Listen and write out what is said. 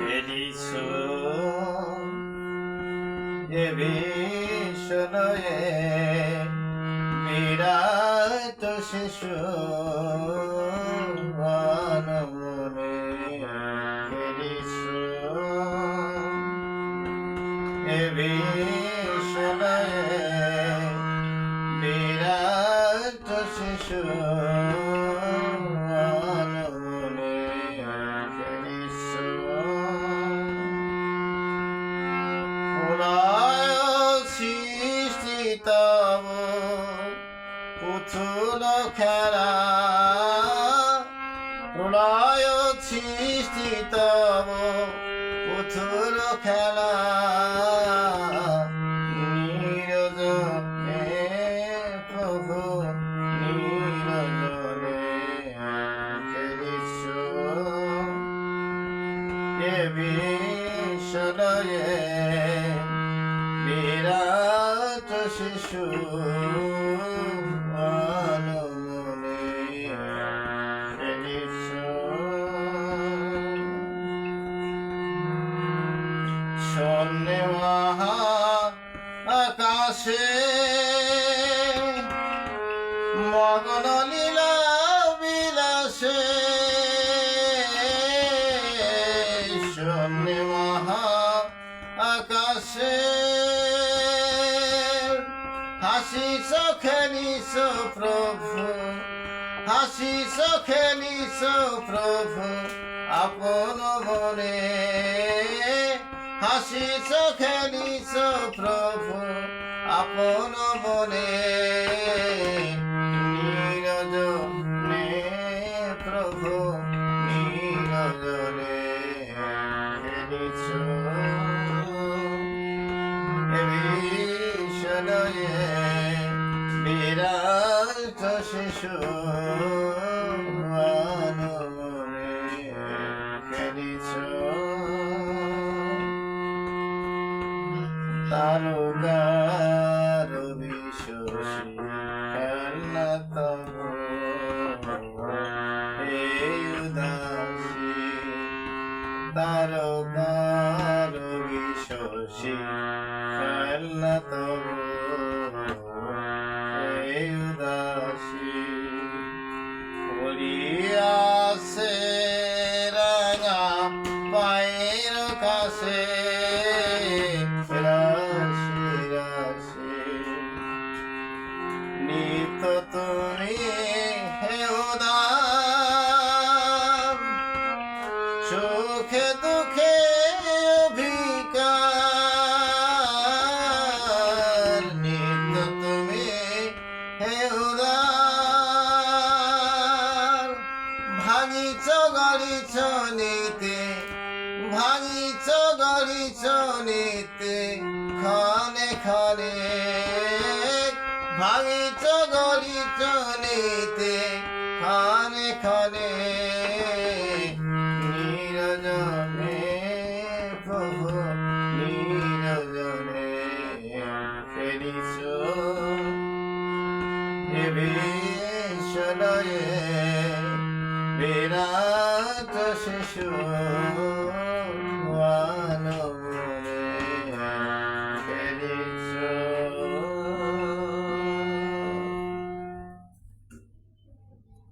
খেলিছ এ বিশ্বলয়ে বিরাট শিশু মনে খেলিছ এ বিশ্বলয়ে তব পুতুল খেলা প্রলয় সৃষ্টি তব পুতুল খেলা বিশ্বলয়ে বিরাট শিশু আকাশে মগন লীলা বিলাসে। শূন্যে মহা আকাশে। হাসিস খেলিস প্রভু হাসিস খেলিস প্রভু আপন মনে। হাসিস খেলিস প্রভু আপন মনে। শিশু মনে তারকার বিশ্বসী খেলনা তব তারকার বিশ্বসী খেলনা তব সুখে দুঃখে অভিকার। নিত তুমি হে ভাঙিছ গড়িছ নিতে ভাঙিছ গড়িছ ক্ষণে ভাঙিছ ক্ষণে। এ বিশ্বলয়ে বিরাট শিশু।